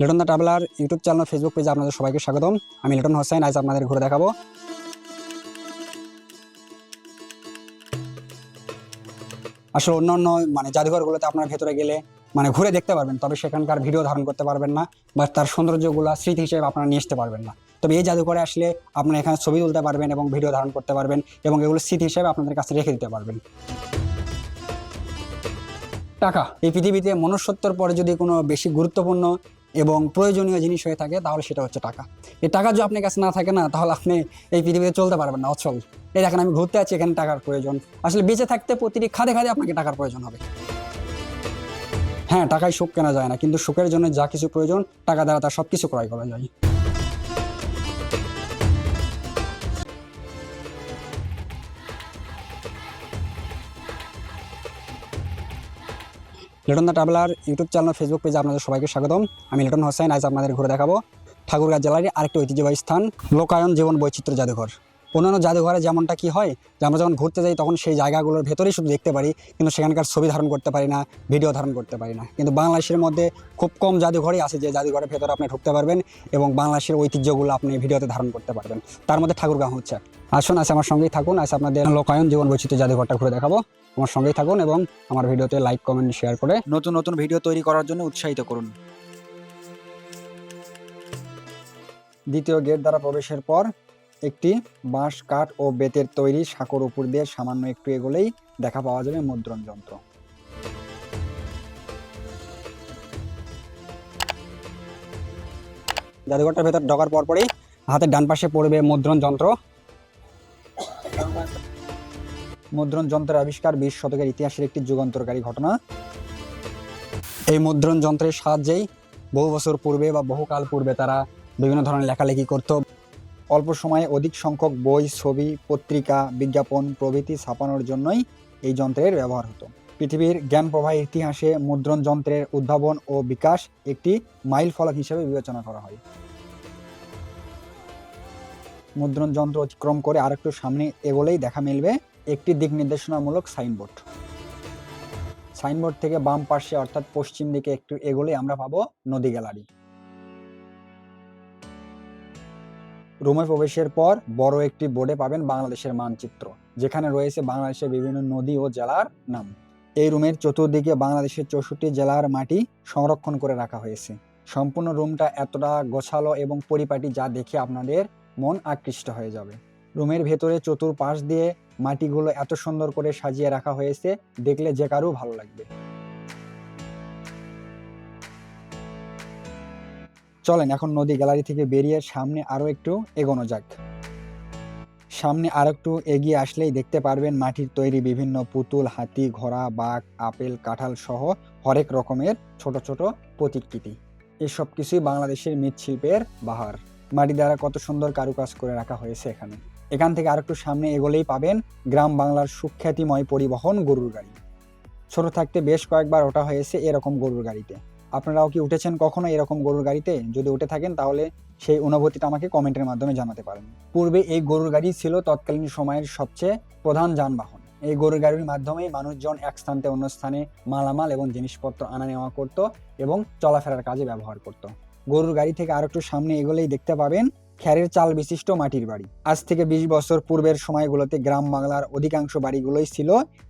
Liton the traveller YouTube channel Facebook পেজে আপনাদের সবাইকে স্বাগতম। আমি লিটন হোসেন, আজ আপনাদের ঘুরে দেখাবো। আসলে অন্য অন্য মানে জাদুঘরগুলোতে আপনার ভেতরে গেলে মানে ঘুরে দেখতে পারবেন, তবে সেখানকার ভিডিও ধারণ করতে পারবেন না বা তার সৌন্দর্যগুলো স্মৃতি হিসেবে আপনারা নিয়ে আসতে পারবেন না। তবে এই জাদুঘরে আসলে আপনারা এখানে ছবি তুলতে পারবেন এবং ভিডিও ধারণ করতে পারবেন এবং এগুলো স্মৃতি হিসেবে আপনাদের কাছে রেখে দিতে পারবেন। টাকা। এই পৃথিবীতে মনুষ্যত্বর পরে যদি কোনো বেশি গুরুত্বপূর্ণ এবং প্রয়োজনীয় জিনিস হয়ে থাকে, তাহলে সেটা হচ্ছে টাকা। এই টাকা যদি আপনার কাছে না থাকে না, তাহলে আপনি এই পৃথিবীতে চলতে পারবেন না, অচল। এই দেখেন, আমি ঘুরতে আছি এখানে টাকার প্রয়োজন। আসলে বেঁচে থাকতে প্রতিটি খাদে খাদে আপনাকে টাকার প্রয়োজন হবে। হ্যাঁ টাকায় সুখ কেনা যায় না, কিন্তু সুখের জন্য যা কিছু প্রয়োজন, টাকা দ্বারা তার সব কিছু ক্রয় করা যায়। Liton the traveller YouTube channel Facebook পেজে আপনাদের সবাইকে স্বাগতম। আমি লিটন হোসেন, আজ আপনাদের ঘুরে দেখাবো ঠাকুরগাঁ জেলারই আরেকটি ঐতিহ্যবাহী স্থান, লোকায়ন জীবন বৈচিত্র্য জাদুঘর। অন্যান্য জাদুঘরে যেমনটা কি হয় যে আমরা যখন ঘুরতে যাই তখন সেই জায়গাগুলোর ভেতরেই শুধু দেখতে পারি, কিন্তু সেখানকার ছবি ধারণ করতে পারি না ভিডিও ধারণ করতে পারি না। কিন্তু বাংলাদেশের মধ্যে খুব কম জাদুঘরই আছে যে জাদুঘরের ভেতরে আপনি ঢুকতে পারবেন এবং বাংলাদেশের ঐতিহ্যগুলো আপনি ভিডিওতে ধারণ করতে পারবেন। তার মধ্যে ঠাকুরগাঁও হচ্ছে। আসুন, আজ আমার সঙ্গেই থাকুন, আজ আপনাদের লোকায়ন জীবন বৈচিত্র্য জাদুঘরটা ঘুরে দেখাবো। আমার সঙ্গেই থাকুন এবং আমার ভিডিওতে লাইক কমেন্ট শেয়ার করে নতুন নতুন ভিডিও তৈরি করার জন্য উৎসাহিত করুন। দ্বিতীয় গেট দ্বারা প্রবেশের পর একটি বাঁশ, কাঠ ও বেতের তৈরি সাঁকোর উপর দিয়ে সামান্য একটু এগোলেই দেখা পাওয়া যাবে মুদ্রণ যন্ত্র। জাদুঘরটার ভেতর ঢোকার পরপরই হাতের ডান পাশে পড়বে মুদ্রণ যন্ত্র। মুদ্রণ যন্ত্রের আবিষ্কার বিশ শতকের ইতিহাসের একটি যুগান্তরকারী ঘটনা। এই মুদ্রণ যন্ত্রের সাহায্যেই বহু বছর পূর্বে বা বহুকাল পূর্বে তারা বিভিন্ন ধরনের লেখালেখি করত। অল্প সময়ে অধিক সংখ্যক বই, ছবি, পত্রিকা, বিজ্ঞাপন প্রভৃতি ছাপানোর জন্যই এই যন্ত্রের ব্যবহার হতো। পৃথিবীর জ্ঞান প্রবাহের ইতিহাসে মুদ্রণ যন্ত্রের উদ্ভাবন ও বিকাশ একটি মাইল ফলক হিসেবে বিবেচনা করা হয়। মুদ্রণ যন্ত্র অতিক্রম করে আরেকটু সামনে এগোলেই দেখা মিলবে একটি দিক নির্দেশনামূলক সাইনবোর্ড। সাইনবোর্ড থেকে বাম পাশে অর্থাৎ পশ্চিম দিকে একটু এগোলেই আমরা পাবো নদী গ্যালারি। রুমে প্রবেশের পর বড় একটি বোর্ডে পাবেন বাংলাদেশের মানচিত্র, যেখানে রয়েছে বাংলাদেশের বিভিন্ন নদী ও জেলার নাম। এই রুমের চতুর্দিকে বাংলাদেশের চৌষট্টি জেলার মাটি সংরক্ষণ করে রাখা হয়েছে। সম্পূর্ণ রুমটা এতটা গোছালো এবং পরিপাটি যা দেখে আপনাদের মন আকৃষ্ট হয়ে যাবে। রুমের ভেতরে চতুর্পাশ দিয়ে মাটিগুলো এত সুন্দর করে সাজিয়ে রাখা হয়েছে, দেখলে যে কারও ভালো লাগবে। চলেন এখন নদী গ্যালারি থেকে বেরিয়ে সামনে আরও একটু এগোনো যাক। সামনে আর একটু এগিয়ে আসলেই দেখতে পারবেন মাটির তৈরি বিভিন্ন পুতুল, হাতি, ঘোড়া, বাঘ, আপেল, কাঁঠাল সহ হরেক রকমের ছোট ছোট প্রতিকৃতি। এসব কিছুই বাংলাদেশের মৃৎশিল্পের বাহার। মাটি দ্বারা কত সুন্দর কারুকাজ করে রাখা হয়েছে এখানে। এখান থেকে আর একটু সামনে এগোলেই পাবেন গ্রাম বাংলার সুখ্যাতিময় পরিবহন গরুর গাড়ি। ছোট থাকতে বেশ কয়েকবার ওঠা হয়েছে এরকম গরুর গাড়িতে। আপনারাও কি উঠেছেন কখনো এরকম গরুর গাড়িতে? যদি উঠে থাকেন তাহলে সেই অনুভূতিটা আমাকে কমেন্টের মাধ্যমে জানাতে পারেন। পূর্বে এই গরুর গাড়ি ছিল তৎকালীন সময়ের সবচেয়ে প্রধান যানবাহন। এই গরুর গাড়ির মাধ্যমেই মানুষজন এক স্থান থেকে অন্য স্থানে মালামাল এবং জিনিসপত্র আনা নেওয়া করত এবং চলাফেরার কাজে ব্যবহার করত। গরুর গাড়ি থেকে আর একটু সামনে এগোলেই দেখতে পাবেন খ্যারের চাল বিশিষ্ট মাটির বাড়ি। আজ থেকে বিশ বছর পূর্বের সময়গুলোতে গ্রাম বাংলার অধিকাংশ বাড়িগুলোই ছিল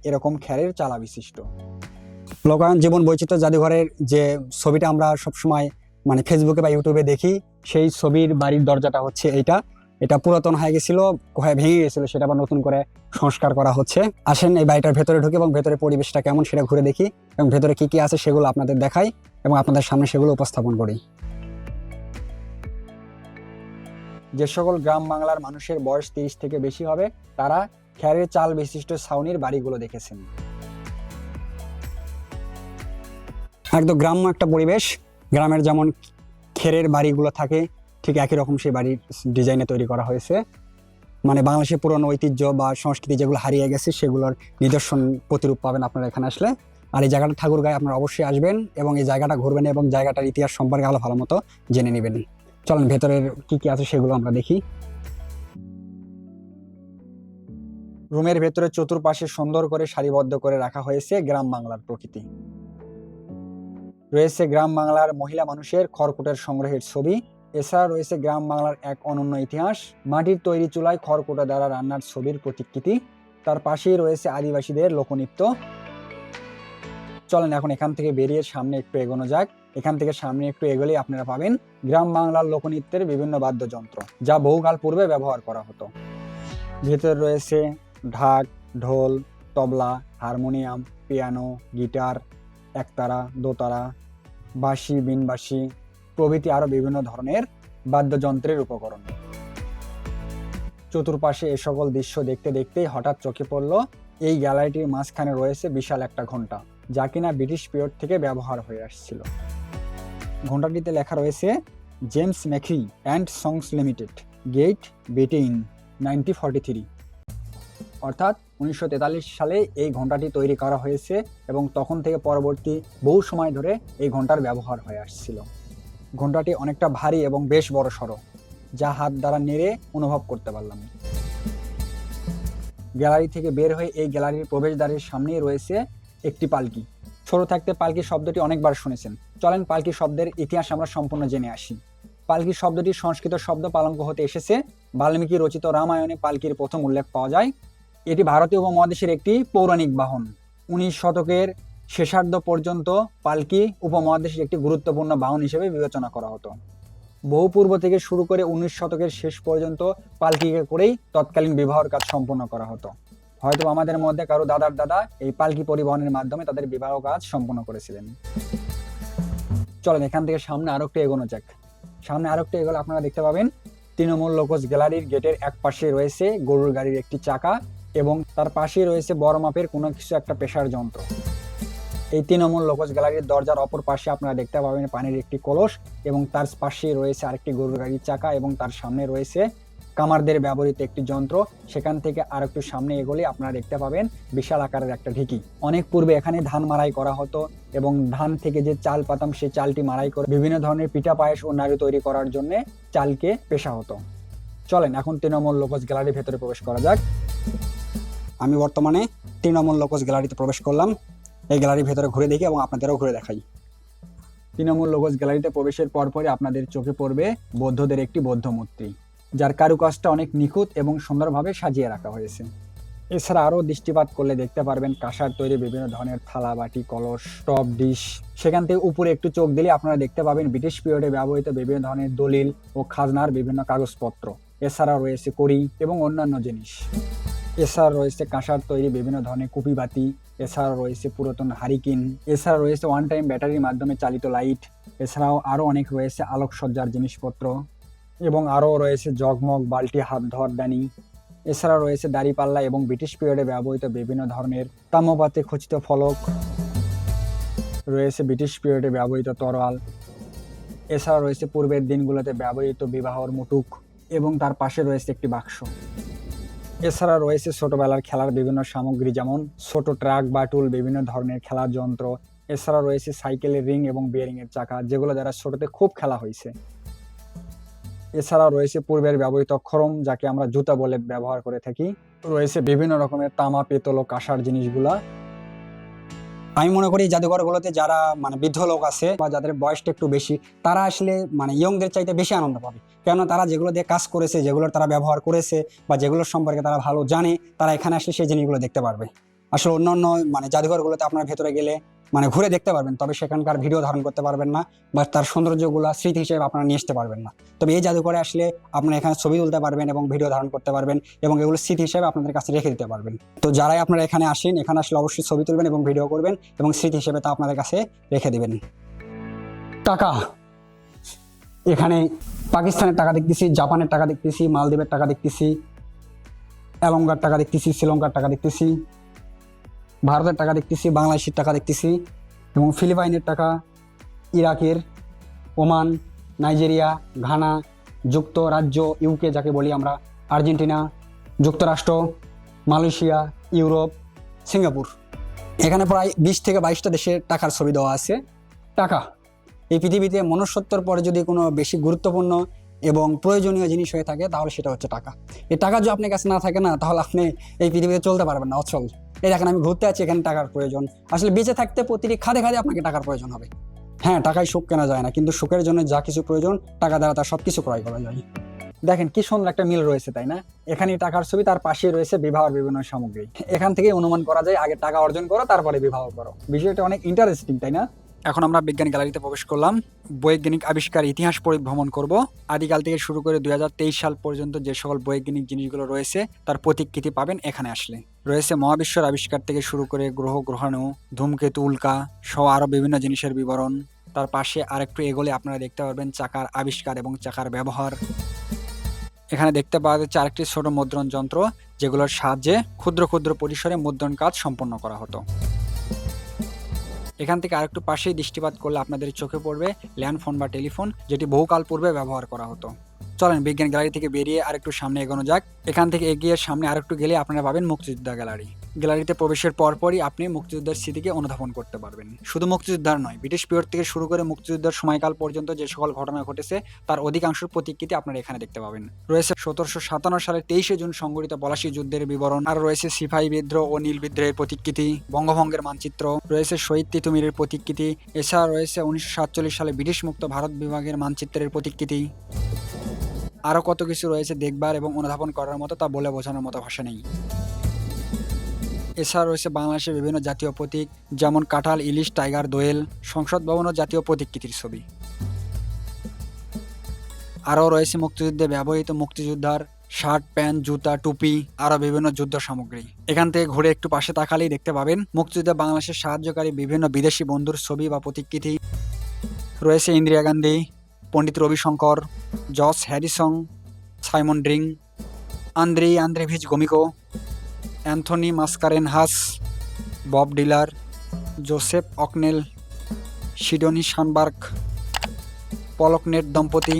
এরকম খ্যারের চালা বিশিষ্ট। লোকায়ন জীবন বৈচিত্র্য জাদুঘরের যে ছবিটা আমরা সবসময় মানে ফেসবুকে বা ইউটিউবে দেখি, সেই ছবির বাড়ির দরজাটা হচ্ছে এইটা। এটা পুরাতন হয়ে গেছিল ভেঙে গেছিল, সেটা আবার নতুন করে সংস্কার করা হচ্ছে। আসেন এই বাড়িটার ভেতরে ঢুকে এবং ভেতরে পরিবেশটা কেমন সেটা ঘুরে দেখি এবং ভেতরে কি কি আছে সেগুলো আপনাদের দেখাই এবং আপনাদের সামনে সেগুলো উপস্থাপন করি। যে সকল গ্রাম বাংলার মানুষের বয়স তিরিশ থেকে বেশি হবে, তারা খ্যারের চাল বিশিষ্ট ছাউনির বাড়িগুলো দেখেছেন। একদম গ্রাম্য একটা পরিবেশ। গ্রামের যেমন খেরের বাড়িগুলো থাকে, ঠিক একই রকম সেই বাড়ির ডিজাইনে তৈরি করা হয়েছে। মানে বাংলাদেশের পুরনো ঐতিহ্য বা সংস্কৃতি যেগুলো হারিয়ে গেছে, সেগুলোর নিদর্শন প্রতিরূপ পাবেন আপনারা এখানে আসলে। আর এই জায়গাটা ঠাকুরগাঁয়ে আপনারা অবশ্যই আসবেন এবং এই জায়গাটা ঘুরবেন এবং জায়গাটার ইতিহাস সম্পর্কে আরও ভালো মতো জেনে নেবেন। চলেন, ভেতরের কি কি আছে সেগুলো আমরা দেখি। রুমের ভেতরে চতুর্পাশে সুন্দর করে সারিবদ্ধ করে রাখা হয়েছে গ্রাম বাংলার প্রকৃতি। রয়েছে গ্রাম বাংলার মহিলা মানুষের খড়কুটের সংগ্রহের ছবি। এছাড়া রয়েছে গ্রাম বাংলার এক অনন্য ইতিহাস। মাটির তৈরি চুলায় খড়কুটা দ্বারা রান্নার ছবির প্রতিকৃতি। তার পাশেই রয়েছে আদিবাসীদের লোকনৃত্য। চলেন এখন এখান থেকে বেরিয়ে সামনে একটু এগোনো যাক। এখান থেকে সামনে একটু এগোলেই আপনারা পাবেন গ্রাম বাংলার লোকনৃত্যের বিভিন্ন বাদ্যযন্ত্র, যা বহুকাল পূর্বে ব্যবহার করা হতো। ভেতরে রয়েছে ঢাক, dhol, tabla, harmonium, piano, guitar একতারা, দোতারা, বাঁশি, বিনবাঁশি প্রভৃতি আরও বিভিন্ন ধরনের বাদ্যযন্ত্রের উপকরণ। চতুর্পাশে এ সকল দৃশ্য দেখতে দেখতেই হঠাৎ চোখে পড়ল, এই গ্যালারিটির মাঝখানে রয়েছে বিশাল একটা ঘণ্টা যা কিনা ব্রিটিশ পিরিয়ড থেকে ব্যবহার হয়ে আসছিল। ঘন্টাটিতে লেখা রয়েছে, James Mackie and sons limited, great Britain ninety forty three. অর্থাৎ উনিশশো তেতাল্লিশ সালে এই ঘন্টাটি তৈরি করা হয়েছে এবং তখন থেকে পরবর্তী বহু সময় ধরে এই ঘণ্টার ব্যবহার হয়ে আসছিল। ঘন্টাটি অনেকটা ভারী এবং বেশ বড় সড়ো, যা হাত দ্বারা নেড়ে অনুভব করতে পারলাম। গ্যালারি থেকে বের হয়ে এই গ্যালারির প্রবেশদ্বারের সামনেই রয়েছে একটি পালকি। ছোট থাকতে পালকি শব্দটি অনেকবার শুনেছেন। চলেন পালকি শব্দের ইতিহাস আমরা সম্পূর্ণ জেনে আসি। পালকি শব্দটি সংস্কৃত শব্দ পালঙ্ক হতে এসেছে। বাল্মীকি রচিত রামায়ণে পালকির প্রথম উল্লেখ পাওয়া যায়। এটি ভারতীয় উপমহাদেশের একটি পৌরাণিক বাহন। উনিশ শতকের শেষার্ধ পর্যন্ত পালকি উপমহাদেশের একটি গুরুত্বপূর্ণ বাহন হিসেবে বিবেচনা করা হতো। বহু পূর্ব থেকে শুরু করে উনিশ শতকের শেষ পর্যন্ত পালকিকে করেই তৎকালীন বিবাহর কাজ সম্পন্ন করা হতো। হয়তো আমাদের মধ্যে কারও দাদার দাদা এই পালকি পরিবহনের মাধ্যমে তাদের বিবাহ কাজ সম্পন্ন করেছিলেন। চলেন, এখান থেকে সামনে আরও একটু এগোনো যাক। সামনে আরও একটু এগোলে আপনারা দেখতে পাবেন তৃণমূল লোকজ গ্যালারির গেটের এক পাশে রয়েছে গরুর গাড়ির একটি চাকা। এবং তার পাশেই রয়েছে বড় মাপের কোনো কিছু একটা পেশার যন্ত্র। এই তৃণমূল লোকজ গ্যালারির দরজার অপর পাশে আপনারা দেখতে পাবেন পানির একটি কলস এবং তার পাশেই রয়েছে আরেকটি গরুর গাড়ির চাকা এবং তার সামনে রয়েছে কামারদের ব্যবহৃত একটি যন্ত্র। সেখান থেকে আর একটু সামনে এগোলে আপনারা দেখতে পাবেন বিশাল আকারের একটা ঢিকি। অনেক পূর্বে এখানে ধান মারাই করা হতো এবং ধান থেকে যে চাল পাতাম, সেই চালটি মারাই করে বিভিন্ন ধরনের পিঠা, পায়েস ও নাড়ু তৈরি করার জন্য চালকে পেশা হতো। চলেন, এখন তৃণমূল লোকজ গ্যালারির ভেতরে প্রবেশ করা যাক। আমি বর্তমানে তৃণমূল লোকজ গ্যালারিতে প্রবেশ করলাম। এই গ্যালারির ভেতরে ঘুরে দেখি এবং আপনাদেরও ঘুরে দেখাই। তৃণমূল লোকজ গ্যালারিতে প্রবেশের পরপরই আপনাদের চোখে পড়বে বৌদ্ধদের একটি বৌদ্ধ মূর্তি, যার কারুকাজটা অনেক নিখুঁত এবং সুন্দরভাবে সাজিয়ে রাখা হয়েছে। এছাড়া আরও দৃষ্টিপাত করলে দেখতে পারবেন কাঁসার তৈরি বিভিন্ন ধরনের থালা, বাটি, কলস, টপ, ডিশ। সেখান থেকে উপরে একটু চোখ দিলে আপনারা দেখতে পাবেন ব্রিটিশ পিরিয়ডে ব্যবহৃত বিভিন্ন ধরনের দলিল ও খাজনার বিভিন্ন কাগজপত্র। এছাড়া রয়েছে কড়ি এবং অন্যান্য জিনিস। এছাড়া রয়েছে কাঁসার তৈরি বিভিন্ন ধরনের কুপি বাতি এছাড়া রয়েছে পুরাতন হারিকিন, এছাড়া রয়েছে ওয়ান টাইম ব্যাটারির মাধ্যমে চালিত লাইট এছাড়াও আরও অনেক রয়েছে আলোকসজ্জার জিনিসপত্র এবং আরও রয়েছে জগমগ, বালতি, হাত ধরদানি এছাড়া রয়েছে দাড়িপাল্লা এবং ব্রিটিশ পিরিয়ডে ব্যবহৃত বিভিন্ন ধরনের তাম্রপাতে খচিত ফলক। রয়েছে ব্রিটিশ পিরিয়ডে ব্যবহৃত তরোয়াল। এছাড়া রয়েছে পূর্বের দিনগুলোতে ব্যবহৃত বিবাহর মুটুক এবং তার পাশে রয়েছে একটি বাক্স। এছাড়া রয়েছে ছোটোবেলার খেলার বিভিন্ন সামগ্রী, যেমন ছোট ট্রাক বা টুল, বিভিন্ন ধরনের খেলার যন্ত্র। এছাড়া রয়েছে সাইকেলের রিং এবং বিয়ারিংয়ের চাকা, যেগুলো যারা ছোটোতে খুব খেলা হয়েছে। এছাড়া রয়েছে পূর্বের ব্যবহৃত খরম, যাকে আমরা জুতা বলে ব্যবহার করে থাকি। রয়েছে বিভিন্ন রকমের তামা, পেতল ও কাঁসার জিনিসগুলা। আমি মনে করি জাদুঘরগুলোতে যারা মানে বৃদ্ধ লোক আছে বা যাদের বয়সটা একটু বেশি, তারা আসলে মানে ইয়ংদের চাইতে বেশি আনন্দ পাবে। কেন তারা যেগুলো দিয়ে কাজ করেছে, যেগুলোর তারা ব্যবহার করেছে বা যেগুলোর সম্পর্কে তারা ভালো জানে, তারা এখানে আসলে সেই জিনিসগুলো দেখতে পারবে। আসলে অন্য অন্য মানে জাদুঘরগুলোতে আপনার ভেতরে গেলে মানে ঘুরে দেখতে পারবেন, তবে সেখানকার ভিডিও ধারণ করতে পারবেন না বা তার সৌন্দর্যগুলো স্মৃতি হিসেবে আপনারা নিয়ে আসতে পারবেন না। তবে এই জাদুঘরে আসলে আপনারা এখানে ছবি তুলতে পারবেন এবং ভিডিও ধারণ করতে পারবেন এবং এগুলো স্মৃতি হিসেবে আপনাদের কাছে রেখে দিতে পারবেন। তো যারাই আপনারা এখানে আসেন, এখানে আসলে অবশ্যই ছবি তুলবেন এবং ভিডিও করবেন এবং স্মৃতি হিসেবে তা আপনাদের কাছে রেখে দেবেন। টাকা। এখানে পাকিস্তানের টাকা দেখতেছি, জাপানের টাকা দেখতেছি, মালদ্বীপের টাকা দেখতেছি, এলঙ্গার টাকা দেখতেছি, শ্রীলঙ্কার টাকা দেখতেছি। ভারতের টাকা দেখতেছি, বাংলাদেশের টাকা দেখতেছি এবং ফিলিপাইনের টাকা, ইরাকের, ওমান, নাইজেরিয়া, ঘানা, যুক্তরাজ্য ইউকে যাকে বলি আমরা, আর্জেন্টিনা, যুক্তরাষ্ট্র, মালয়েশিয়া, ইউরোপ, সিঙ্গাপুর। এখানে প্রায় বিশ থেকে বাইশটা দেশের টাকার ছবি দেওয়া আছে। টাকা। এই পৃথিবীতে মনুষ্যত্বর পরে যদি কোনো বেশি গুরুত্বপূর্ণ এবং প্রয়োজনীয় জিনিস হয়ে থাকে, তাহলে সেটা হচ্ছে টাকা। এই টাকা যদি আপনার কাছে না থাকে না, তাহলে আপনি এই পৃথিবীতে চলতে পারবেন না, অচল। এই দেখেন, আমি ঘুরতে আছি, এখানে টাকার প্রয়োজন। আসলে বেঁচে থাকতে প্রতিটি খাদে খাদে আপনাকে টাকার প্রয়োজন হবে। হ্যাঁ টাকায় সুখ কেনা যায় না, কিন্তু সুখের জন্য যা কিছু প্রয়োজন, টাকা দ্বারা তার সবকিছু ক্রয় করা যায়। দেখেন, কি সুন্দর একটা মিল রয়েছে, তাই না? এখানে টাকার ছবি, তার পাশেই রয়েছে বিবাহের বিভিন্ন সামগ্রী। এখান থেকে অনুমান করা যায়, আগে টাকা অর্জন করো, তারপরে বিবাহ করো। বিষয়টা অনেক ইন্টারেস্টিং তাই না? এখন আমরা বিজ্ঞান গ্যালারিতে প্রবেশ করলাম। বৈজ্ঞানিক আবিষ্কার ইতিহাস পরিভ্রমণ করব। আদিকাল থেকে শুরু করে দুই হাজার তেইশ সাল পর্যন্ত যে সকল বৈজ্ঞানিক জিনিসগুলো রয়েছে, তার প্রতিকৃতি পাবেন এখানে আসলে। রয়েছে মহাবিশ্বের আবিষ্কার থেকে শুরু করে গ্রহ গ্রহাণু, ধূমকেতু, উল্কা সহ আরও বিভিন্ন জিনিসের বিবরণ। তার পাশে আরেকটু এগোলে আপনারা দেখতে পারবেন চাকার আবিষ্কার এবং চাকার ব্যবহার। এখানে দেখতে পাওয়া যাচ্ছে আরেকটি ছোট মুদ্রণ যন্ত্র, যেগুলোর সাহায্যে ক্ষুদ্র ক্ষুদ্র পরিসরে মুদ্রণ কাজ সম্পন্ন করা হতো। এখান থেকে আরেকটু পাশেই দৃষ্টিপাত করলে আপনাদের চোখে পড়বে ল্যান্ড ফোন বা টেলিফোন, যেটি বহুকাল পূর্বে ব্যবহার করা হতো। চলেন বিজ্ঞান গ্যালারি থেকে বেরিয়ে আরেকটু সামনে এগোনো যাক। এখান থেকে এগিয়ে সামনে আরেকটু গেলে আপনারা পাবেন মুক্তিযোদ্ধা গ্যালারি। গ্যালারিতে প্রবেশের পরপরই আপনি মুক্তিযুদ্ধের স্মৃতিকে অনুধাবন করতে পারবেন। শুধু মুক্তিযোদ্ধার নয়, ব্রিটিশ পিরিয়ড থেকে শুরু করে মুক্তিযুদ্ধের সময়কাল পর্যন্ত যে সকল ঘটনা ঘটেছে, তার অধিকাংশ প্রতিকৃতি আপনারা এখানে দেখতে পাবেন। রয়েছে সতেরোশো সাতান্ন সালের তেইশে জুন সংঘটিত পলাশী যুদ্ধের বিবরণ, আর রয়েছে সিপাহী বিদ্রোহ ও নীল বিদ্রোহের প্রতিকৃতি, বঙ্গভঙ্গের মানচিত্র, রয়েছে শহীদ তিতুমিরের প্রতিকৃতি, এছাড়া রয়েছে উনিশশো সাতচল্লিশ সালে ব্রিটিশ মুক্ত ভারত বিভাগের মানচিত্রের প্রতিকৃতি। আরও কত কিছু রয়েছে দেখবার এবং অনুধাবন করার মতো তা বলে বোঝানোর মতো ভাষা নেই। এছাড়া রয়েছে বাংলাদেশের বিভিন্ন জাতীয় প্রতীক, যেমন কাঁঠাল, ইলিশ, টাইগার, দোয়েল, সংসদ ভবন ও জাতীয় প্রতীকৃতির ছবি। আরও রয়েছে মুক্তিযুদ্ধে ব্যবহৃত মুক্তিযোদ্ধার শার্ট, প্যান্ট, জুতা, টুপি, আরও বিভিন্ন যুদ্ধ সামগ্রী। এখান থেকে ঘুরে একটু পাশে তাকালেই দেখতে পাবেন মুক্তিযুদ্ধে বাংলাদেশের সাহায্যকারী বিভিন্ন বিদেশি বন্ধুর ছবি বা প্রতিকৃতি রয়েছে Indira Gandhi, Pandit Ravishankar Jos Harrison, Simon Dring, Andrei Andreyevich Gromyko Anthony Mascarenhas Bob Dylan, Joseph O'Connell, Sydney Schanberg Paul Connett দম্পতি,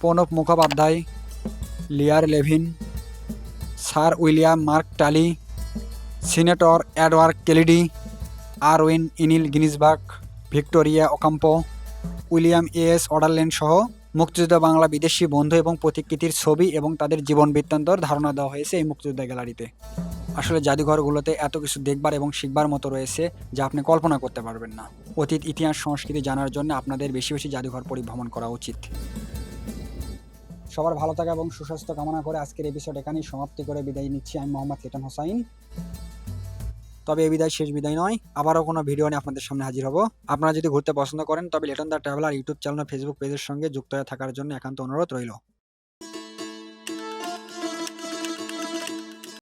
Pranab Mukhopadhyay, Lear Levin, sir William Mark Tully, senator Edward Kennedy, Irwin ইনিল Ginsberg, Victoria Ocampo, William S Ouderland সহ মুক্তিযুদ্ধ বাংলা বিদেশি বন্ধু এবং প্রতিকৃতির ছবি এবং তাদের জীবন বৃত্তান্তর ধারণা দেওয়া হয়েছে এই মুক্তিযোদ্ধা গ্যালারিতে। আসলে জাদুঘরগুলোতে এত কিছু দেখবার এবং শিখবার মতো রয়েছে যা আপনি কল্পনা করতে পারবেন না। অতীত, ইতিহাস, সংস্কৃতি জানার জন্য আপনাদের বেশি বেশি জাদুঘর পরিভ্রমণ করা উচিত। সবার ভালো থাকা এবং সুস্বাস্থ্য কামনা করে আজকের এপিসোড এখানেই সমাপ্তি করে বিদায় নিচ্ছি। আমি মোহাম্মদ লিটন হোসাইন। তবে এই বিদায়, শেষ বিদায় নয়। আবারও কোনো ভিডিও নিয়ে আপনাদের সামনে হাজির হব। আপনারা যদি ঘুরতে পছন্দ করেন, তবে Liton the traveller YouTube channel Facebook পেজের সঙ্গে যুক্ত হয়ে থাকার জন্য একান্ত অনুরোধ রইল।